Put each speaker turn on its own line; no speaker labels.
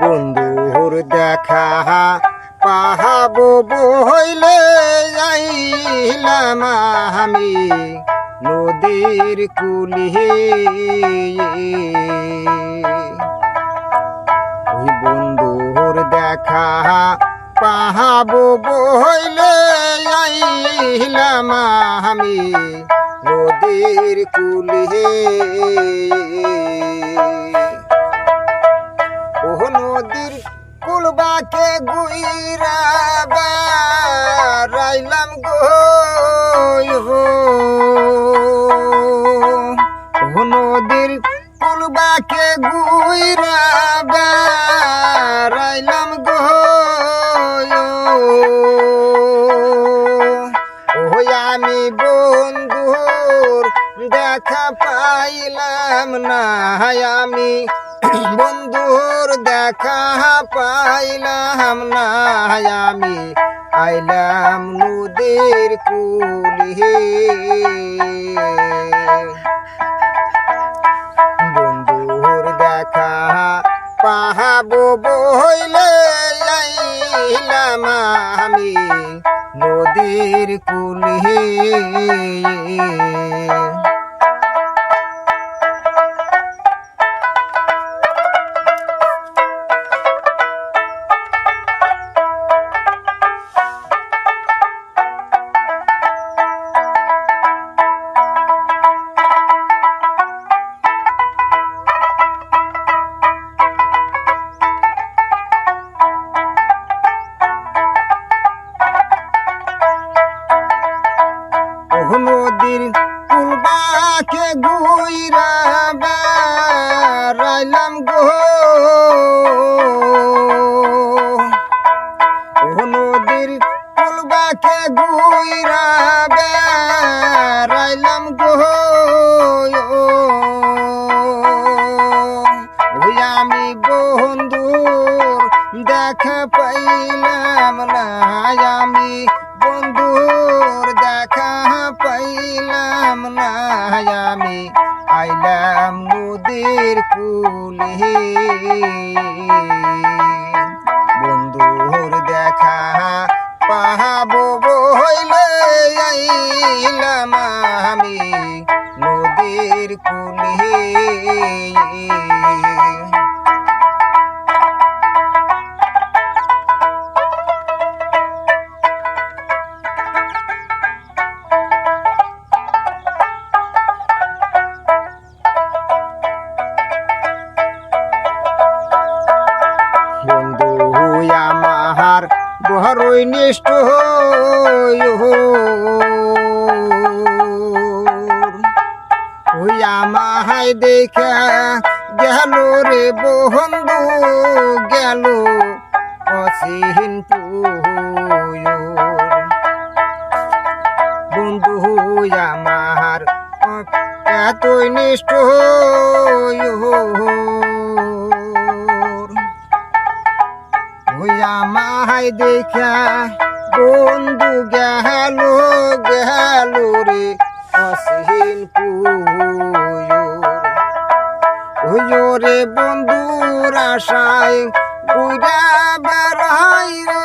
বন্ধুর দেখা পাহাবো বইলে যাইলাম আমি নদীর কুলিহে ওই বন্ধুর দেখা পাহাবো বইলে আইলাম আমি নদীর কুলিহে কুলবাকে গুইরা রাইলাম গো। নদীর কুলবাকে গুইরা রাইলাম গো। আমি বন্ধুর দেখা পাইলাম না আমি। বন্ধুর দেখা পাইলাম না আমি। আইলাম নদীর কুলিহে। বন্ধুর দেখা পাহাবো বইলে আইলাম আমি। নদীর কুলিহে। নদীর কুলবাকে গুইরা রাইলাম গো। নদীর কুলবাকে গুইরা রাইলাম গো। আমি বন্ধুর দেখা পাইলাম পাইলাম না আমি আইলাম নদীর কুলি। বন্ধুর দেখা পাহাবো বইলে আইলাম আমি। বড়ই নিষ্ঠ আমাহাই দেখা গেল রে বন্ধু গেল অসীন বন্ধু আমার এতই নিষ্ঠ মাহাই দেখা বন্ধু গেল গেল রে অসীন পুয়ো রে বন্ধুর আশায় গুড়া বেড়াই রে